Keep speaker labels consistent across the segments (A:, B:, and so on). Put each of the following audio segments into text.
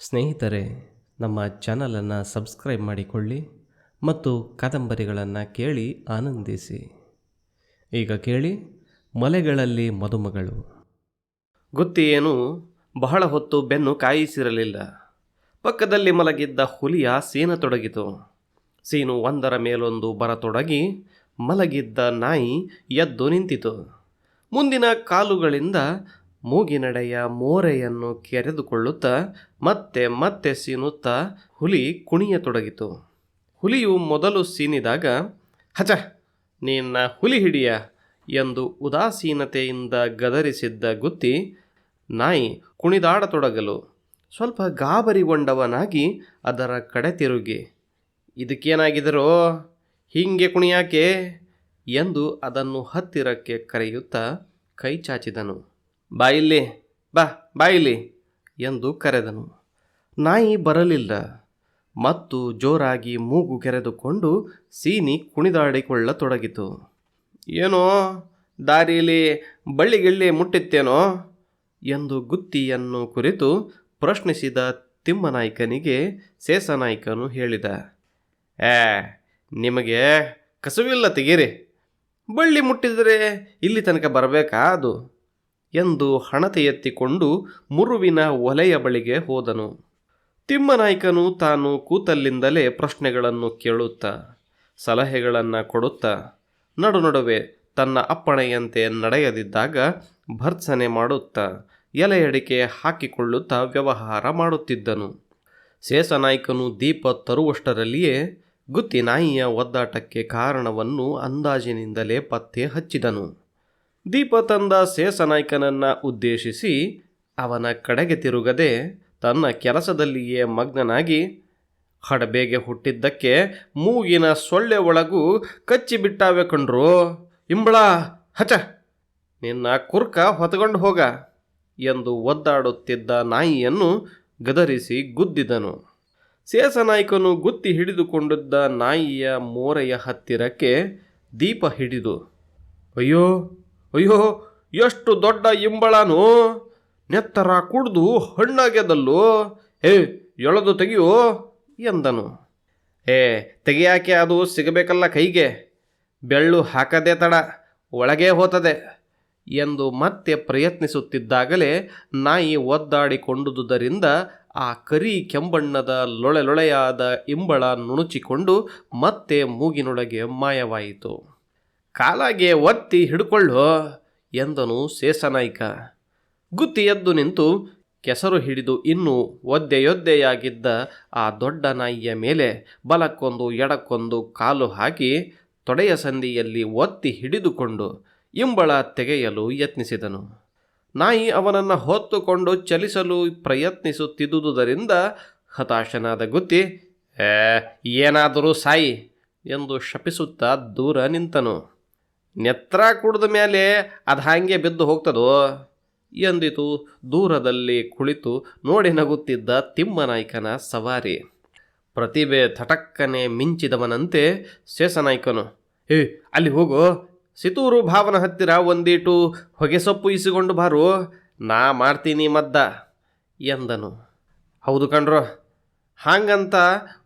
A: ಸ್ನೇಹಿತರೆ, ನಮ್ಮ ಚಾನಲನ್ನು ಸಬ್ಸ್ಕ್ರೈಬ್ ಮಾಡಿಕೊಳ್ಳಿ ಮತ್ತು ಕಾದಂಬರಿಗಳನ್ನು ಕೇಳಿ ಆನಂದಿಸಿ. ಈಗ ಕೇಳಿ, ಮಲೆಗಳಲ್ಲಿ ಮದುಮಗಳು. ಗುತ್ತಿಯೇನು ಬಹಳ ಹೊತ್ತು ಬೆನ್ನು ಕಾಯಿಸಿರಲಿಲ್ಲ. ಪಕ್ಕದಲ್ಲಿ ಮಲಗಿದ್ದ ಹುಲಿಯ ಸೀನತೊಡಗಿತು ಸೀನು ಒಂದರ ಮೇಲೊಂದು ಬರತೊಡಗಿ ಮಲಗಿದ್ದ ನಾಯಿ ಎದ್ದು ನಿಂತಿತು. ಮುಂದಿನ ಕಾಲುಗಳಿಂದ ಮೂಗಿನಡೆಯ ಮೋರೆಯನ್ನು ಕೆರೆದುಕೊಳ್ಳುತ್ತಾ ಮತ್ತೆ ಮತ್ತೆ ಸೀನುತ್ತಾ ಹುಲಿ ಕುಣಿಯತೊಡಗಿತು. ಹುಲಿಯು ಮೊದಲು ಸೀನಿದಾಗ, ಹಚ, ನಿನ್ನ ಹುಲಿ ಹಿಡಿಯ ಎಂದು ಉದಾಸೀನತೆಯಿಂದ ಗದರಿಸಿದ್ದ ಗುತ್ತಿ, ನಾಯಿ ಕುಣಿದಾಡತೊಡಗಲು. ಸ್ವಲ್ಪ ಗಾಬರಿಗೊಂಡವನಾಗಿ ಅದರ ಕಡೆ ತಿರುಗಿ. ಇದಕ್ಕೇನಾಗಿದರೋ? ಹೀಗೆ ಕುಣಿಯಾಕೆ? ಎಂದು ಅದನ್ನು ಹತ್ತಿರಕ್ಕೆ ಕರೆಯುತ್ತಾ ಕೈ ಚಾಚಿದನು. ಬಾಯಿಲ್ಲಿ ಬಾ ಬಾಯಿಲಿ ಎಂದು ಕರೆದನು. ನಾಯಿ ಬರಲಿಲ್ಲ. ಮತ್ತು ಜೋರಾಗಿ ಮೂಗು ಕೆರೆದುಕೊಂಡು ಸೀನಿ ಕುಣಿದಾಡಿಕೊಳ್ಳತೊಡಗಿತು. ಏನೋ ದಾರಿಯಲ್ಲಿ ಬಳ್ಳಿಗಿಳ್ಳಿ ಮುಟ್ಟಿತ್ತೇನೋ ಎಂದು ಗುತ್ತಿಯನ್ನು ಕುರಿತು ಪ್ರಶ್ನಿಸಿದ ತಿಮ್ಮನಾಯ್ಕನಿಗೆ ಸೇಸನಾಯ್ಕನು ಹೇಳಿದ, ಏ, ನಿಮಗೆ ಕಸುವಿಲ್ಲ ತೆಗೀರಿ. ಬಳ್ಳಿ ಮುಟ್ಟಿದರೆ ಇಲ್ಲಿ ತನಕ ಬರಬೇಕಾ ಅದು? ಎಂದು ಹಣತೆ ಎತ್ತಿಕೊಂಡು ಮುರುವಿನ ಒಲೆಯ ಬಳಿಗೆ ಹೋದನು. ತಿಮ್ಮನಾಯ್ಕನು ತಾನು ಕೂತಲ್ಲಿಂದಲೇ ಪ್ರಶ್ನೆಗಳನ್ನು ಕೇಳುತ್ತಾ, ಸಲಹೆಗಳನ್ನು ಕೊಡುತ್ತಾ, ನಡು ನಡುವೆ ತನ್ನ ಅಪ್ಪಣೆಯಂತೆ ನಡೆಯದಿದ್ದಾಗ ಭರ್ತ್ಸನೆ ಮಾಡುತ್ತಾ, ಎಲೆಯಡಿಕೆ ಹಾಕಿಕೊಳ್ಳುತ್ತಾ ವ್ಯವಹಾರ ಮಾಡುತ್ತಿದ್ದನು. ಶೇಷನಾಯ್ಕನು ದೀಪ ತರುವಷ್ಟರಲ್ಲಿಯೇ ಗುತ್ತಿ ನಾಯಿಯ ಒದ್ದಾಟಕ್ಕೆ ಕಾರಣವನ್ನು ಅಂದಾಜಿನಿಂದಲೇ ಪತ್ತೆ ಹಚ್ಚಿದನು. ದೀಪ ತಂದ ಸೇಸನಾಯ್ಕನನ್ನು ಉದ್ದೇಶಿಸಿ ಅವನ ಕಡೆಗೆ ತಿರುಗದೆ ತನ್ನ ಕೆಲಸದಲ್ಲಿಯೇ ಮಗ್ನನಾಗಿ ಹಡಬೇಗೆ ಹುಟ್ಟಿದ್ದಕ್ಕೆ ಮೂಗಿನ ಸೊಳ್ಳೆ ಒಳಗೂ ಕಚ್ಚಿಬಿಟ್ಟಾವೆ ಕಣ್ರು ಇಂಬಳ, ಹಚ, ನಿನ್ನ ಕುರ್ಕ ಹೊತ್ಕೊಂಡು ಹೋಗ ಎಂದು ಒದ್ದಾಡುತ್ತಿದ್ದ ನಾಯಿಯನ್ನು ಗದರಿಸಿ ಗುದ್ದಿದನು. ಶೇಷನಾಯ್ಕನು ಗುತ್ತಿ ಹಿಡಿದುಕೊಂಡಿದ್ದ ನಾಯಿಯ ಮೋರೆಯ ಹತ್ತಿರಕ್ಕೆ ದೀಪ ಹಿಡಿದು, ಅಯ್ಯೋ ಅಯ್ಯೋ, ಎಷ್ಟು ದೊಡ್ಡ ಇಂಬಳನು. ನೆತ್ತರ ಕುಡ್ದು ಹಣ್ಣಾಗ್ಯದಲ್ಲೋ. ಏ, ಎಳೆದು ತೆಗೆಯೋ ಎಂದನು. ಏ, ತೆಗಿಯಾಕೆ ಅದು ಸಿಗಬೇಕಲ್ಲ ಕೈಗೆ. ಬೆಳ್ಳು ಹಾಕದೆ ತಡ, ಒಳಗೇ ಹೋತದೆ ಎಂದು ಮತ್ತೆ ಪ್ರಯತ್ನಿಸುತ್ತಿದ್ದಾಗಲೇ ನಾಯಿ ಒದ್ದಾಡಿಕೊಂಡುದುದರಿಂದ ಆ ಕರಿ ಕೆಂಬಣ್ಣದ ಲೊಳೆ ಲೊಳೆಯಾದ ಇಂಬಳ ನುಣುಚಿಕೊಂಡು ಮತ್ತೆ ಮೂಗಿನೊಳಗೆ ಮಾಯವಾಯಿತು. ಕಾಲಾಗೆ ಒತ್ತಿ ಹಿಡ್ಕೊಳ್ಳೋ ಎಂದನು ಶೇಷನಾಯ್ಕ. ಗುತ್ತಿ ಎದ್ದು ನಿಂತು ಕೆಸರು ಹಿಡಿದು ಇನ್ನೂ ಒದ್ದೆಯೊದ್ದೆಯಾಗಿದ್ದ ಆ ದೊಡ್ಡ ನಾಯಿಯ ಮೇಲೆ ಬಲಕ್ಕೊಂದು ಎಡಕ್ಕೊಂದು ಕಾಲು ಹಾಕಿ ತೊಡೆಯ ಸಂದಿಯಲ್ಲಿ ಒತ್ತಿ ಹಿಡಿದುಕೊಂಡು ಇಂಬಳ ತೆಗೆಯಲು ಯತ್ನಿಸಿದನು. ನಾಯಿ ಅವನನ್ನು ಹೊತ್ತುಕೊಂಡು ಚಲಿಸಲು ಪ್ರಯತ್ನಿಸುತ್ತಿದ್ದುದರಿಂದ ಹತಾಶನಾದ ಗುತ್ತಿ ಏನಾದರೂ ಸಾಯಿ ಎಂದು ಶಪಿಸುತ್ತಾ ದೂರ ನಿಂತನು. ನೆತ್ರ ಕುಡಿದ ಮೇಲೆ ಅದು ಹಾಗೆ ಬಿದ್ದು ಹೋಗ್ತದೋ? ಎಂದಿತು? ದೂರದಲ್ಲಿ ಕುಳಿತು ನೋಡಿ ನಗುತ್ತಿದ್ದ ತಿಮ್ಮನಾಯ್ಕನ ಸವಾರಿ. ಪ್ರತಿಭೆ ಥಟಕ್ಕನೆ ಮಿಂಚಿದವನಂತೆ ಶೇಷನಾಯ್ಕನು, ಏ, ಅಲ್ಲಿ ಹೋಗು? ಸಿತೂರು ಭಾವನ ಹತ್ತಿರ ಒಂದೀಟು ಹೊಗೆಸೊಪ್ಪು ಇಸಿಕೊಂಡು ಬಾರು? ನಾ ಮಾಡ್ತೀನಿ ಮದ್ದ, ಎಂದನು. ಹೌದು ಕಣ್ರೋ, ಹಾಗಂತ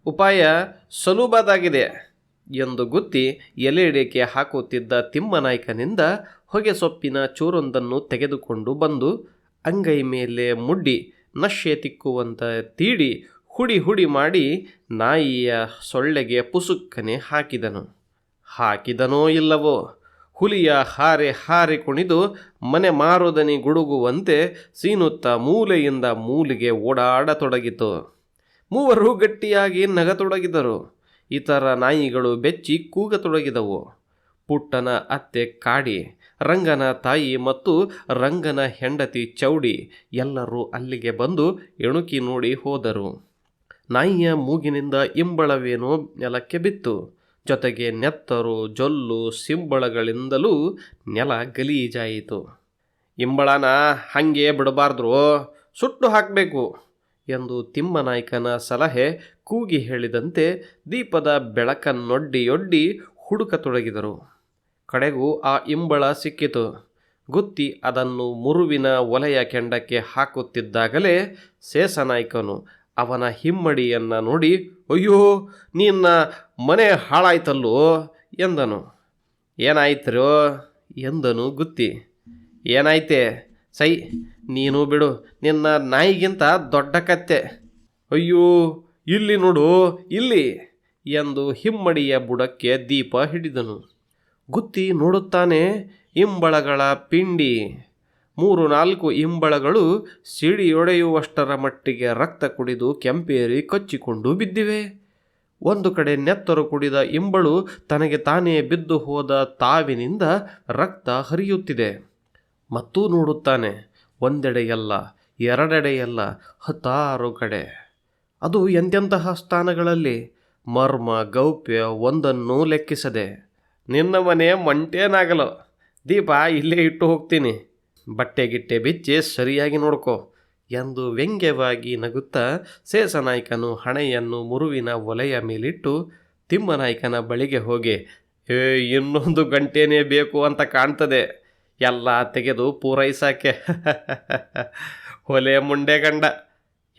A: ಉಪಾಯ ಸುಲಭದಾಗಿದೆ. ಎಂದು ಗುತ್ತಿ ಎಲೆಡಿಕೆ ಹಾಕುತ್ತಿದ್ದ ತಿಮ್ಮನಾಯ್ಕನಿಂದ ಹೊಗೆ ಸೊಪ್ಪಿನ ಚೂರೊಂದನ್ನು ತೆಗೆದುಕೊಂಡು ಬಂದು ಅಂಗೈ ಮೇಲೆ ಮುಡ್ಡಿ ನಶೆ ತಿಕ್ಕುವಂತ ತೀಡಿ, ಹುಡಿ ಹುಡಿ ಮಾಡಿ ನಾಯಿಯ ಸೊಳ್ಳೆಗೆ ಪುಸುಕ್ಕನೆ ಹಾಕಿದನು. ಹಾಕಿದನೋ ಇಲ್ಲವೋ? ಹುಲಿಯ ಹಾರೆ ಹಾರೆ ಕುಣಿದು ಮನೆ ಮಾರುದನಿ ಗುಡುಗುವಂತೆ ಸೀನುತ್ತ ಮೂಲೆಯಿಂದ ಮೂಲೆಗೆ ಓಡಾಡತೊಡಗಿತು. ಮೂವರು ಗಟ್ಟಿಯಾಗಿ ನಗತೊಡಗಿದರು. ಇತರ ನಾಯಿಗಳು ಬೆಚ್ಚಿ ಕೂಗತೊಡಗಿದವು. ಪುಟ್ಟನ ಅತ್ತೆ ಕಾಡಿ, ರಂಗನ ತಾಯಿ ಮತ್ತು ರಂಗನ ಹೆಂಡತಿ ಚೌಡಿ ಎಲ್ಲರೂ ಅಲ್ಲಿಗೆ ಬಂದು ಎಣುಕಿ ನೋಡಿ ಹೋದರು. ನಾಯಿಯ ಮೂಗಿನಿಂದ ಇಂಬಳವೇನೋ ನೆಲಕ್ಕೆ ಬಿತ್ತು. ಜೊತೆಗೆ ನೆತ್ತರು, ಜೊಲ್ಲು, ಸಿಂಬಳಗಳಿಂದಲೂ ನೆಲ ಗಲೀಜಾಯಿತು. ಇಂಬಳನ, ಹಾಗೆ ಬಿಡಬಾರ್ದು ಸುಟ್ಟು ಹಾಕಬೇಕು. ಎಂದು ತಿಮ್ಮನಾಯ್ಕನ ಸಲಹೆ ಕೂಗಿ ಹೇಳಿದಂತೆ ದೀಪದ ಬೆಳಕನ್ನೊಡ್ಡಿಯೊಡ್ಡಿ ಹುಡುಕತೊಡಗಿದರು ಕಡೆಗೂ ಆ ಇಂಬಳ ಸಿಕ್ಕಿತು. ಗುತ್ತಿ ಅದನ್ನು ಮುರುವಿನ ಒಲೆಯ ಕೆಂಡಕ್ಕೆ ಹಾಕುತ್ತಿದ್ದಾಗಲೇ ಸೇಸನಾಯ್ಕನು ಅವನ ಹಿಮ್ಮಡಿಯನ್ನು ನೋಡಿ, ಅಯ್ಯೋ, ನಿನ್ನ ಮನೆ ಹಾಳಾಯ್ತಲ್ಲೋ? ಎಂದನು. ಏನಾಯ್ತರೋ? ಎಂದನು ಗುತ್ತಿ. ಏನಾಯ್ತೆ? ಸೈ ನೀನು ಬಿಡು, ನಿನ್ನ ನಾಯಿಗಿಂತ ದೊಡ್ಡ ಕತ್ತೆ. ಅಯ್ಯೋ, ಇಲ್ಲಿ ನೋಡು, ಇಲ್ಲಿ ಎಂದು ಹಿಮ್ಮಡಿಯ ಬುಡಕ್ಕೆ ದೀಪ ಹಿಡಿದನು. ಗುತ್ತಿ ನೋಡುತ್ತಾನೆ, ಇಂಬಳಗಳ ಪಿಂಡಿ. ಮೂರು ನಾಲ್ಕು ಇಂಬಳಗಳು ಸಿಡಿಯೊಡೆಯುವಷ್ಟರ ಮಟ್ಟಿಗೆ ರಕ್ತ ಕುಡಿದು ಕೆಂಪೇರಿ ಕಚ್ಚಿಕೊಂಡು ಬಿದ್ದಿವೆ. ಒಂದು ಕಡೆ ನೆತ್ತರು ಕುಡಿದ ಇಂಬಳು ತನಗೆ ತಾನೇ ಬಿದ್ದು ಹೋದ ತಾವಿನಿಂದ ರಕ್ತ ಹರಿಯುತ್ತಿದೆ. ಮತ್ತೂ ನೋಡುತ್ತಾನೆ ಒಂದೆಡೆಯಲ್ಲ, ಎರಡೆಡೆಯಲ್ಲ, ಹತ್ತಾರು ಕಡೆ. ಅದು ಎಂತೆಂತಹ ಸ್ಥಾನಗಳಲ್ಲಿ? ಮರ್ಮ, ಗೌಪ್ಯ ಒಂದನ್ನು ಲೆಕ್ಕಿಸದೆ. ನಿನ್ನ ಮನೆ ಮಂಟೇನಾಗಲು. ದೀಪ, ಇಲ್ಲೇ ಇಟ್ಟು ಹೋಗ್ತೀನಿ. ಬಟ್ಟೆ ಗಿಟ್ಟೆ ಬಿಚ್ಚಿ ಸರಿಯಾಗಿ ನೋಡ್ಕೋ ಎಂದು ವ್ಯಂಗ್ಯವಾಗಿ ನಗುತ್ತಾ ಸೇಸನಾಯ್ಕನು ಹಣೆಯನ್ನು ಮುರುವಿನ ಒಲೆಯ ಮೇಲಿಟ್ಟು ತಿಮ್ಮನಾಯ್ಕನ ಬಳಿಗೆ ಹೋಗಿ, ಏ, ಇನ್ನೊಂದು ಗಂಟೆನೇ ಬೇಕು ಅಂತ ಕಾಣ್ತದೆ. ಎಲ್ಲ ತೆಗೆದು ಪೂರೈಸಾಕೆ ಹೊಲೆ ಮುಂಡೆ ಗಂಡ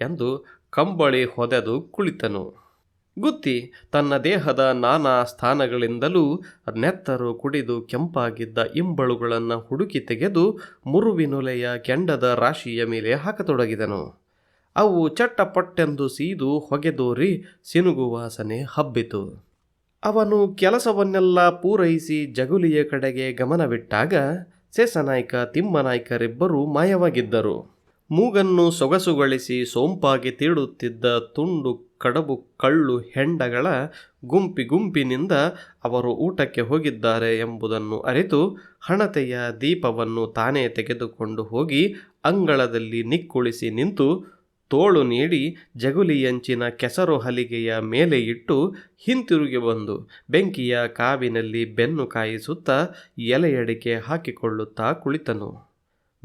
A: ಎಂದು ಕಂಬಳಿ ಹೊದೆದು ಕುಳಿತನು. ಗುತ್ತಿ ತನ್ನ ದೇಹದ ನಾನಾ ಸ್ಥಾನಗಳಿಂದಲೂ ನೆತ್ತರು ಕುಡಿದು ಕೆಂಪಾಗಿದ್ದ ಇಂಬಳುಗಳನ್ನು ಹುಡುಕಿ ತೆಗೆದು ಮುರುವಿನೊಲೆಯ ಕೆಂಡದ ರಾಶಿಯ ಮೇಲೆ ಹಾಕತೊಡಗಿದನು. ಅವು ಚಟ್ಟಪಟ್ಟೆಂದು ಸೀದು ಹೊಗೆದೋರಿ ಸಿನುಗುವಾಸನೆ ಹಬ್ಬಿತು. ಅವನು ಕೆಲಸವನ್ನೆಲ್ಲ ಪೂರೈಸಿ ಜಗುಲಿಯ ಕಡೆಗೆ ಗಮನವಿಟ್ಟಾಗ ಸೇಸನಾಯ್ಕ ತಿಮ್ಮನಾಯ್ಕರಿಬ್ಬರೂ ಮಾಯವಾಗಿದ್ದರು. ಮೂಗನ್ನು ಸೊಗಸುಗೊಳಿಸಿ ಸೋಂಪಾಗಿ ತೀಡುತ್ತಿದ್ದ ತುಂಡು ಕಡಬು ಕಳ್ಳು ಹೆಂಡಗಳ ಗುಂಪಿ ಗುಂಪಿನಿಂದ ಅವರು ಊಟಕ್ಕೆ ಹೋಗಿದ್ದಾರೆ ಎಂಬುದನ್ನು ಅರಿತು ಹಣತೆಯ ದೀಪವನ್ನು ತಾನೇ ತೆಗೆದುಕೊಂಡು ಹೋಗಿ ಅಂಗಳದಲ್ಲಿ ನಿಕ್ಕುಳಿಸಿ ನಿಂತು ತೋಳು ನೀಡಿ ಜಗುಲಿಯಂಚಿನ ಕೆಸರು ಹಲಿಗೆಯ ಮೇಲೆ ಇಟ್ಟು ಹಿಂತಿರುಗಿ ಬಂದು ಬೆಂಕಿಯ ಕಾವಿನಲ್ಲಿ ಬೆನ್ನು ಕಾಯಿಸುತ್ತಾ ಎಲೆಯಡಿಕೆ ಹಾಕಿಕೊಳ್ಳುತ್ತಾ ಕುಳಿತನು.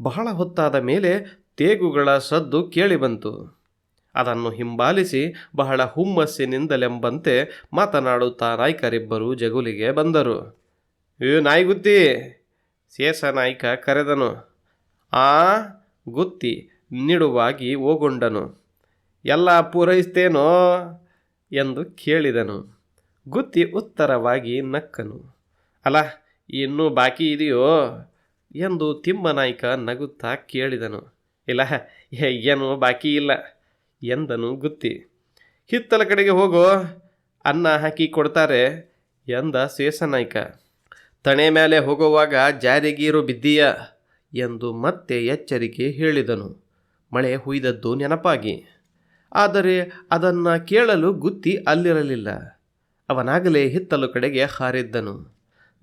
A: ಬಹಳ ಹೊತ್ತಾದ ಮೇಲೆ ತೇಗುಗಳ ಸದ್ದು ಕೇಳಿಬಂತು ಅದನ್ನು ಹಿಂಬಾಲಿಸಿ ಬಹಳ ಹುಮ್ಮಸ್ಸಿನಿಂದಲೆಂಬಂತೆ ಮಾತನಾಡುತ್ತಾ ನಾಯ್ಕರಿಬ್ಬರು ಜಗುಲಿಗೆ ಬಂದರು. ಏ ನಾಯ್ಗುತ್ತಿ, ಶೇಷ ನಾಯ್ಕ ಕರೆದನು, ಆ ಗುತ್ತಿ ನಿಡುವಾಗಿ ಓಗೊಂಡನು ಎಲ್ಲ ಪೂರೈಸ್ತೇನೋ? ಎಂದು ಕೇಳಿದನು. ಗುತ್ತಿ ಉತ್ತರವಾಗಿ ನಕ್ಕನು. ಅಲ್ಲ, ಇನ್ನೂ ಬಾಕಿ ಇದೆಯೋ? ಎಂದು ತಿಮ್ಮನಾಯ್ಕ ನಗುತ್ತಾ ಕೇಳಿದನು. ಇಲ್ಲ, ಏನು ಬಾಕಿ ಇಲ್ಲ, ಎಂದನು ಗುತ್ತಿ. ಹಿತ್ತಲ ಕಡೆಗೆ ಹೋಗೋ, ಅನ್ನ ಹಾಕಿ ಕೊಡ್ತಾರೆ, ಎಂದ ಶೇಷನಾಯ್ಕ. ತಣೆ ಮೇಲೆ ಹೋಗುವಾಗ ಜಾರಿಗೀರು ಬಿದ್ದೀಯ? ಎಂದು ಮತ್ತೆ ಎಚ್ಚರಿಕೆ ಹೇಳಿದನು. ಮಳೆ ಹುಯ್ದದ್ದು ನೆನಪಾಗಿ. ಆದರೆ ಅದನ್ನು ಕೇಳಲು ಗುತ್ತಿ ಅಲ್ಲಿರಲಿಲ್ಲ. ಅವನಾಗಲೇ ಹಿತ್ತಲು ಕಡೆಗೆ ಹಾರಿದ್ದನು.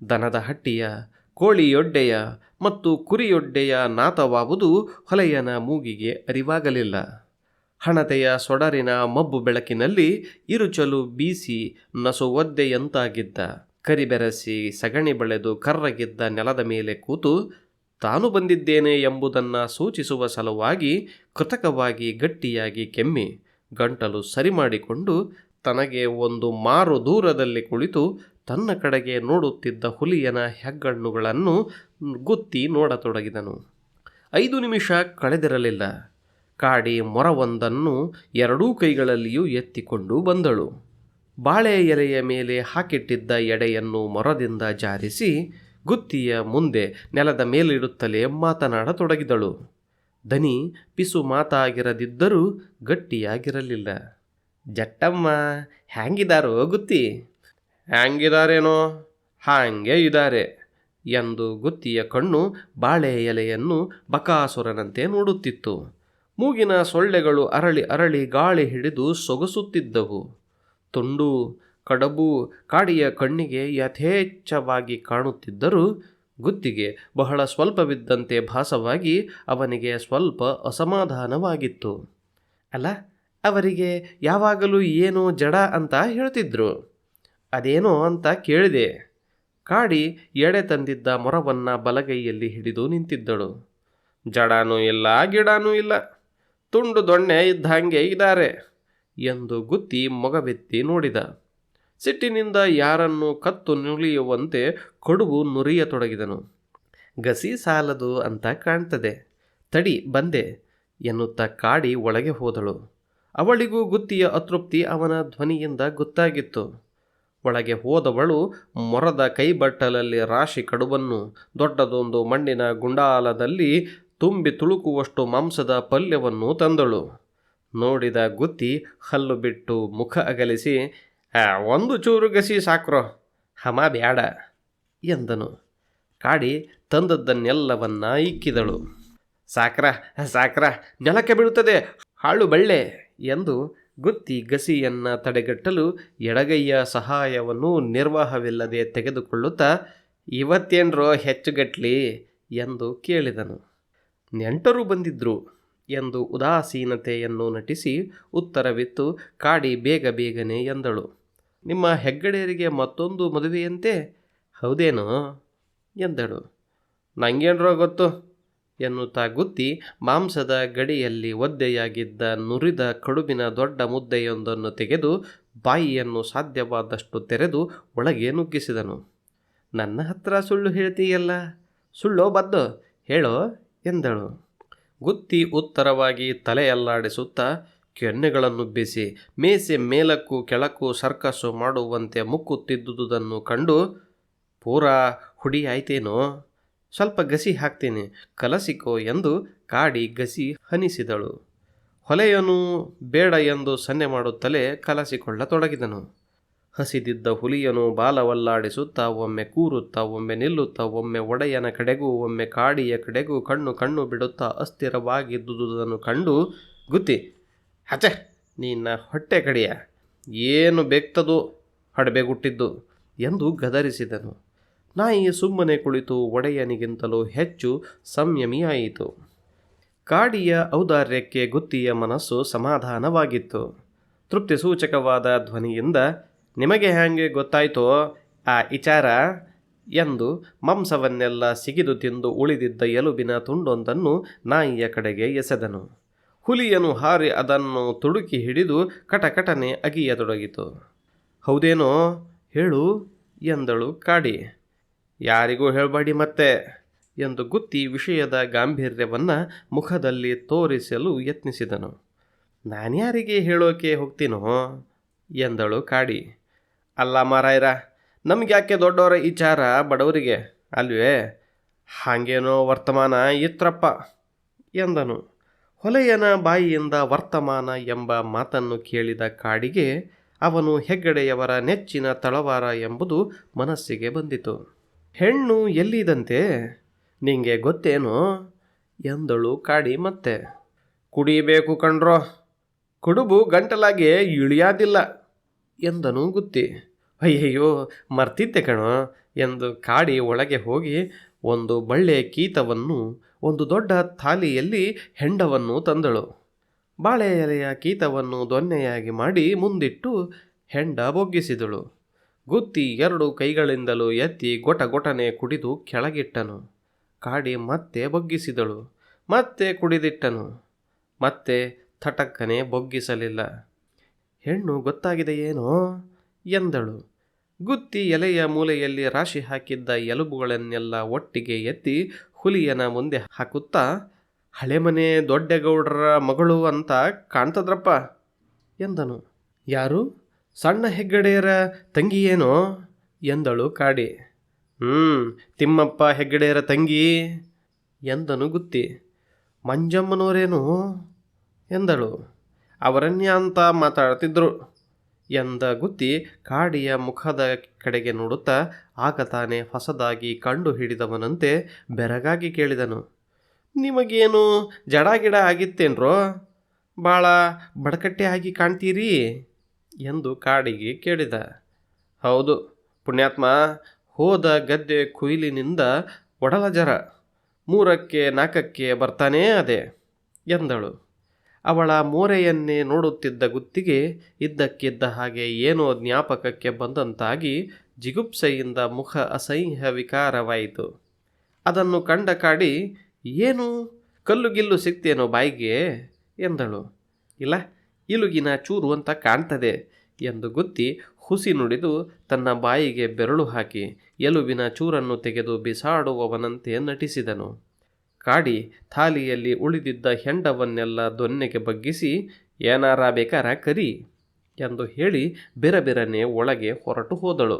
A: ದನದ ಹಟ್ಟಿಯ, ಕೋಳಿಯೊಡ್ಡೆಯ ಮತ್ತು ಕುರಿಯೊಡ್ಡೆಯ ನಾತವಾವುದು ಹೊಲೆಯನ ಮೂಗಿಗೆ ಅರಿವಾಗಲಿಲ್ಲ. ಹಣತೆಯ ಸೊಡರಿನ ಮಬ್ಬು ಬೆಳಕಿನಲ್ಲಿ ಇರುಚಲು ಬೀಸಿ ನಸು ಒದ್ದೆಯಂತಾಗಿದ್ದ ಕರಿಬೆರಸಿ ಸಗಣಿ ಬಳೆದು ಕರ್ರಗಿದ್ದ ನೆಲದ ಮೇಲೆ ಕೂತು ತಾನು ಬಂದಿದ್ದೇನೆ ಎಂಬುದನ್ನು ಸೂಚಿಸುವ ಸಲುವಾಗಿ ಕೃತಕವಾಗಿ ಗಟ್ಟಿಯಾಗಿ ಕೆಮ್ಮಿ ಗಂಟಲು ಸರಿ ಮಾಡಿಕೊಂಡು ತನಗೆ ಒಂದು ಮಾರು ದೂರದಲ್ಲಿ ಕುಳಿತು ತನ್ನ ಕಡೆಗೆ ನೋಡುತ್ತಿದ್ದ ಹುಲಿಯನ ಹೆಗ್ಗಣ್ಣುಗಳನ್ನು ಗುತ್ತಿ ನೋಡತೊಡಗಿದನು. ಐದು ನಿಮಿಷ ಕಳೆದಿರಲಿಲ್ಲ. ಕಾಡಿ ಮೊರವೊಂದನ್ನು ಎರಡೂ ಕೈಗಳಲ್ಲಿಯೂ ಎತ್ತಿಕೊಂಡು ಬಂದಳು. ಬಾಳೆ ಎಲೆಯ ಮೇಲೆ ಹಾಕಿಟ್ಟಿದ್ದ ಎಡೆಯನ್ನು ಮೊರದಿಂದ ಜಾರಿಸಿ ಗುತ್ತಿಯ ಮುಂದೆ ನೆಲದ ಮೇಲಿಡುತ್ತಲೇ ಮಾತನಾಡತೊಡಗಿದಳು. ದನಿ ಪಿಸು ಮಾತಾಗಿರದಿದ್ದರೂ ಗಟ್ಟಿಯಾಗಿರಲಿಲ್ಲ. ಜಟ್ಟಮ್ಮ, ಹ್ಯಾಂಗಿದಾರೋ ಗುತ್ತಿ? ಹ್ಯಾಂಗಿದಾರೇನೋ? ಹಾಂಗೆ ಇದ್ದಾರೆ ಎಂದು ಗುತ್ತಿಯ ಕಣ್ಣು ಬಾಳೆ ಎಲೆಯನ್ನು ಬಕಾಸುರನಂತೆ ನೋಡುತ್ತಿತ್ತು. ಮೂಗಿನ ಸೊಳ್ಳೆಗಳು ಅರಳಿ ಅರಳಿ ಗಾಳಿ ಹಿಡಿದು ಸೊಗಸುತ್ತಿದ್ದವು. ತುಂಡು ಕಡಬು ಕಾಡಿಯ ಕಣ್ಣಿಗೆ ಯಥೇಚ್ಛವಾಗಿ ಕಾಣುತ್ತಿದ್ದರೂ ಗುತ್ತಿಗೆ ಬಹಳ ಸ್ವಲ್ಪವಿದ್ದಂತೆ ಭಾಸವಾಗಿ ಅವನಿಗೆ ಸ್ವಲ್ಪ ಅಸಮಾಧಾನವಾಗಿತ್ತು. ಅಲ್ಲ, ಅವರಿಗೆ ಯಾವಾಗಲೂ ಏನೋ ಜಡ ಅಂತ ಹೇಳ್ತಿದ್ರು. ಅದೇನೋ ಅಂತ ಕೇಳಿದೆ. ಕಾಡಿ ಎಡೆ ತಂದಿದ್ದ ಮೊರವನ್ನು ಬಲಗೈಯಲ್ಲಿ ಹಿಡಿದು ನಿಂತಿದ್ದಳು. ಜಡಾನೂ ಇಲ್ಲ, ಗಿಡಾನೂ ಇಲ್ಲ. ತುಂಡು ದೊಣ್ಣೆ ಇದ್ದಂಗೆ ಇದ್ದಾರೆ ಎಂದು ಗುತ್ತಿ ಮೊಗವೆತ್ತಿ ನೋಡಿದ. ಸಿಟ್ಟಿನಿಂದ ಯಾರನ್ನು ಕತ್ತು ನುಲಿಯುವಂತೆ ಕಡುಬು ನುರಿಯತೊಡಗಿದನು. ಗಸಿ ಸಾಲದು ಅಂತ ಕಾಣ್ತದೆ. ತಡಿ ಬಂದೆ ಎನ್ನುತ್ತಾ ಕಾಡಿ ಒಳಗೆ ಹೋದಳು. ಅವಳಿಗೂ ಗುತ್ತಿಯ ಅತೃಪ್ತಿ ಅವನ ಧ್ವನಿಯಿಂದ ಗೊತ್ತಾಗಿತ್ತು. ಒಳಗೆ ಹೋದವಳು ಮೊರದ ಕೈಬಟ್ಟಲಲ್ಲಿ ರಾಶಿ ಕಡುಬನ್ನು, ದೊಡ್ಡದೊಂದು ಮಣ್ಣಿನ ಗುಂಡಾಲದಲ್ಲಿ ತುಂಬಿ ತುಳುಕುವಷ್ಟು ಮಾಂಸದ ಪಲ್ಯವನ್ನು ತಂದಳು. ನೋಡಿದ ಗುತ್ತಿ ಹಲ್ಲು ಬಿಟ್ಟು ಮುಖ ಅಗಲಿಸಿ "ಆ, ಒಂದು ಚೂರು ಗಸಿ ಸಾಕ್ರೋ. ಹಮ ಬ್ಯಾಡ ಎಂದನು. ಕಾಡಿ ತಂದದ್ದನ್ನೆಲ್ಲವನ್ನ ಇಕ್ಕಿದಳು. ಸಾಕ್ರ ಸಾಕ್ರ ನೆಲಕ್ಕೆ ಬೀಳುತ್ತದೆ ಹಾಳು ಬಳ್ಳೆ ಎಂದು ಗುತ್ತಿ ಗಸಿಯನ್ನ ತಡೆಗಟ್ಟಲು ಎಡಗೈಯ ಸಹಾಯವನ್ನು ನಿರ್ವಾಹವಿಲ್ಲದೆ ತೆಗೆದುಕೊಳ್ಳುತ್ತಾ ಇವತ್ತೇನ್ರೋ ಹೆಚ್ಚುಗಟ್ಲಿ? ಎಂದು ಕೇಳಿದನು. ನೆಂಟರು ಬಂದಿದ್ರು ಎಂದು ಉದಾಸೀನತೆಯನ್ನು ನಟಿಸಿ ಉತ್ತರವಿತ್ತು ಕಾಡಿ ಬೇಗ ಬೇಗನೆ ಎಂದಳು. ನಿಮ್ಮ ಹೆಗ್ಗಡೆಯರಿಗೆ ಮತ್ತೊಂದು ಮದುವೆಯಂತೆ? ಹೌದೇನೋ? ಎಂದಳು. ನಂಗೇನ್ರೋ ಗೊತ್ತು? ಎನ್ನುತ್ತಾ ಗುತ್ತಿ ಮಾಂಸದ ಗಡಿಯಲ್ಲಿ ಒದ್ದೆಯಾಗಿದ್ದ ನುರಿದ ಕಡುಬಿನ ದೊಡ್ಡ ಮುದ್ದೆಯೊಂದನ್ನು ತೆಗೆದು ಬಾಯಿಯನ್ನು ಸಾಧ್ಯವಾದಷ್ಟು ತೆರೆದು ಒಳಗೆ ನುಗ್ಗಿಸಿದನು. ನನ್ನ ಹತ್ರ ಸುಳ್ಳು ಹೇಳ್ತೀಯಲ್ಲ? ಸುಳ್ಳೋ ಬದ್ದು ಹೇಳೋ? ಎಂದಳು. ಗುತ್ತಿ ಉತ್ತರವಾಗಿ ತಲೆಯಲ್ಲಾಡಿಸುತ್ತಾ ಕೆನ್ನೆಗಳನ್ನು ಬಿಸಿ, ಮೇಸೆ ಮೇಲಕ್ಕೂ ಕೆಳಕ್ಕೂ ಸರ್ಕಸ್ಸು ಮಾಡುವಂತೆ ಮುಕ್ಕುತ್ತಿದ್ದುದನ್ನು ಕಂಡು, ಪೂರಾ ಹುಡಿ ಆಯ್ತೇನೋ ಸ್ವಲ್ಪ ಗಸಿ ಹಾಕ್ತೇನೆ, ಕಲಸಿಕೋ ಎಂದು ಕಾಡಿ ಗಸಿ ಹನಿಸಿದಳು. ಹೊಲೆಯನು ಬೇಡ ಎಂದು ಸನ್ನೆ ಮಾಡುತ್ತಲೇ ಕಲಸಿಕೊಳ್ಳತೊಡಗಿದನು. ಹಸಿದಿದ್ದ ಹುಲಿಯನು ಬಾಲವಲ್ಲಾಡಿಸುತ್ತಾ, ಒಮ್ಮೆ ಕೂರುತ್ತಾ, ಒಮ್ಮೆ ನಿಲ್ಲುತ್ತಾ, ಒಮ್ಮೆ ಒಡೆಯನ ಕಡೆಗೂ, ಒಮ್ಮೆ ಕಾಡಿಯ ಕಡೆಗೂ ಕಣ್ಣು ಕಣ್ಣು ಬಿಡುತ್ತಾ ಅಸ್ಥಿರವಾಗಿದ್ದುದನ್ನು ಕಂಡು, ಗುತ್ತಿ ಹಚೆ, ನಿನ್ನ ಹೊಟ್ಟೆ ಕಡಿಯ. ಏನು ಬೇಕ್ತದೋ ಹಡಬೆಗುಟ್ಟಿದ್ದು ಎಂದು ಗದರಿಸಿದನು. ನಾಯಿ ಸುಮ್ಮನೆ ಕುಳಿತು ಒಡೆಯನಿಗಿಂತಲೂ ಹೆಚ್ಚು ಸಂಯಮಿಯಾಯಿತು. ಕಾಡಿಯ ಔದಾರ್ಯಕ್ಕೆ ಗುತ್ತಿಯ ಮನಸ್ಸು ಸಮಾಧಾನವಾಗಿತ್ತು. ತೃಪ್ತಿ ಸೂಚಕವಾದ ಧ್ವನಿಯಿಂದ, ನಿಮಗೆ ಹ್ಯಾಂಗೆ ಗೊತ್ತಾಯ್ತೋ ಆ ವಿಚಾರ ಎಂದು ಮಾಂಸವನ್ನೆಲ್ಲ ಸಿಗಿದು ತಿಂದು ಉಳಿದಿದ್ದ ಎಲುಬಿನ ತುಂಡೊಂದನ್ನು ನಾಯಿಯ ಕಡೆಗೆ ಎಸೆದನು. ಹುಲಿಯನು ಹಾರಿ ಅದನ್ನು ತುಡುಕಿ ಹಿಡಿದು ಕಟಕಟನೆ ಅಗಿಯತೊಡಗಿತು. ಹೌದೇನೋ ಹೇಳು ಎಂದಳು ಕಾಡಿ. ಯಾರಿಗೂ ಹೇಳಬೇಡಿ ಮತ್ತೆ ಎಂದು ಗುತ್ತಿ ವಿಷಯದ ಗಾಂಭೀರ್ಯವನ್ನು ಮುಖದಲ್ಲಿ ತೋರಿಸಲು ಯತ್ನಿಸಿದನು. ನಾನ್ಯಾರಿಗೆ ಹೇಳೋಕೆ ಹೋಗ್ತೀನೋ ಎಂದಳು ಕಾಡಿ. ಅಲ್ಲ ಮಾರಾಯರ, ನಮ್ಗ್ಯಾಕೆ ದೊಡ್ಡವರ ವಿಚಾರ ಬಡವರಿಗೆ, ಅಲ್ವೇ? ಹಾಗೇನೋ ವರ್ತಮಾನ ಇತ್ರಪ್ಪ ಎಂದನು. ಹೊಲೆಯನ ಬಾಯಿಯಿಂದ ವರ್ತಮಾನ ಎಂಬ ಮಾತನ್ನು ಕೇಳಿದ ಕಾಡಿಗೆ ಅವನು ಹೆಗ್ಗಡೆಯವರ ನೆಚ್ಚಿನ ತಳವಾರ ಎಂಬುದು ಮನಸ್ಸಿಗೆ ಬಂದಿತು. ಹೆಣ್ಣು ಎಲ್ಲಿದಂತೆ? ನಿಂಗೆ ಗೊತ್ತೇನೋ? ಎಂದಳು ಕಾಡಿ ಮತ್ತೆ. ಕುಡಿಬೇಕು ಕಣ್ರೋ, ಕುಡುಬು ಗಂಟಲಾಗೆ ಇಳಿಯಾದಿಲ್ಲ ಎಂದನು ಗುತ್ತಿ. ಅಯ್ಯಯ್ಯೋ, ಮರ್ತಿದ್ದೆ ಕಣೋ ಎಂದು ಕಾಡಿ ಒಳಗೆ ಹೋಗಿ ಒಂದು ಬಳ್ಳೆ ಕೀತವನ್ನು ಒಂದು ದೊಡ್ಡ ಥಾಲಿಯಲ್ಲಿ ಹೆಂಡವನ್ನು ತಂದಳು. ಬಾಳೆ ಎಲೆಯ ಕೀತವನ್ನು ದೊನ್ನೆಯಾಗಿ ಮಾಡಿ ಮುಂದಿಟ್ಟು ಹೆಂಡ ಬೊಗ್ಗಿಸಿದಳು. ಗುತ್ತಿ ಎರಡು ಕೈಗಳಿಂದಲೂ ಎತ್ತಿ ಗೊಟ ಗೊಟನೆ ಕುಡಿದು ಕೆಳಗಿಟ್ಟನು. ಕಾಡಿ ಮತ್ತೆ ಬೊಗ್ಗಿಸಿದಳು. ಮತ್ತೆ ಕುಡಿದಿಟ್ಟನು. ಮತ್ತೆ ಥಟಕ್ಕನೆ ಬೊಗ್ಗಿಸಲಿಲ್ಲ. ಹೆಣ್ಣು ಗೊತ್ತಾಗಿದೆಯೇನೋ ಎಂದಳು. ಗುತ್ತಿ ಎಲೆಯ ಮೂಲೆಯಲ್ಲಿ ರಾಶಿ ಹಾಕಿದ್ದ ಎಲುಬುಗಳನ್ನೆಲ್ಲ ಒಟ್ಟಿಗೆ ಎತ್ತಿ ಹುಲಿಯನ ಮುಂದೆ ಹಾಕುತ್ತಾ, ಹಳೆ ಮನೆ ದೊಡ್ಡಗೌಡರ ಮಗಳು ಅಂತ ಕಾಣ್ತದ್ರಪ್ಪ ಎಂದನು. ಯಾರು? ಸಣ್ಣ ಹೆಗ್ಗಡೆಯರ ತಂಗಿಯೇನೋ? ಎಂದಳು ಕಾಡಿ. ಹ್ಞೂ ತಿಮ್ಮಪ್ಪ ಹೆಗ್ಗಡೆಯರ ತಂಗಿ ಎಂದನು ಗುತ್ತಿ. ಮಂಜಮ್ಮನವರೇನು? ಎಂದಳು. ಅವರನ್ಯ ಅಂತ ಮಾತಾಡ್ತಿದ್ರು. ಎಂದ ಗುತ್ತಿ ಕಾಡಿಯ ಮುಖದ ಕಡೆಗೆ ನೋಡುತ್ತಾ ಆಗ ತಾನೇ ಹೊಸದಾಗಿ ಕಂಡು ಹಿಡಿದವನಂತೆ ಬೆರಗಾಗಿ ಕೇಳಿದನು, ನಿಮಗೇನು ಜಡ ಗಿಡ ಆಗಿತ್ತೇನ್ರೋ? ಭಾಳ ಬಡಕಟ್ಟೆ ಆಗಿ ಕಾಣ್ತೀರಿ? ಎಂದು ಕಾಡಿಗೆ ಕೇಳಿದ. ಹೌದು ಪುಣ್ಯಾತ್ಮ, ಹೋದ ಗದ್ದೆ ಕುಯಿಲಿನಿಂದ ಒಡಲ ಜರ, ಮೂರಕ್ಕೆ ನಾಲ್ಕಕ್ಕೆ ಬರ್ತಾನೇ ಅದೇ, ಎಂದಳು. ಅವಳ ಮೋರೆಯನ್ನೇ ನೋಡುತ್ತಿದ್ದ ಗುತ್ತಿಗೆ ಇದ್ದಕ್ಕಿದ್ದ ಹಾಗೆ ಏನೋ ಜ್ಞಾಪಕಕ್ಕೆ ಬಂದಂತಾಗಿ ಜಿಗುಪ್ಸೆಯಿಂದ ಮುಖ ಅಸಹ್ಯ ವಿಕಾರವಾಯಿತು ಅದನ್ನು ಕಂಡ ಕಾಡಿ, ಏನು? ಕಲ್ಲುಗಿಲ್ಲು ಸಿಕ್ತೇನೋ ಬಾಯಿಗೆ? ಎಂದಳು. ಇಲ್ಲ, ಇಲುಗಿನ ಚೂರು ಅಂತ ಕಾಣ್ತದೆ, ಎಂದು ಗುತ್ತಿ ಹುಸಿ ನುಡಿದು ತನ್ನ ಬಾಯಿಗೆ ಬೆರಳು ಹಾಕಿ ಎಲುಬಿನ ಚೂರನ್ನು ತೆಗೆದು ಬಿಸಾಡುವವನಂತೆ ನಟಿಸಿದನು. ಕಾಡಿ ಥಾಲಿಯಲ್ಲಿ ಉಳಿದಿದ್ದ ಹೆಂಡವನ್ನೆಲ್ಲ ದೊನ್ನೆಗೆ ಬಗ್ಗಿಸಿ ಏನಾರ ಬೇಕಾರ ಕರಿ ಎಂದು ಹೇಳಿ ಬಿರಬಿರನೆ ಒಳಗೆ ಹೊರಟು ಹೋದಳು.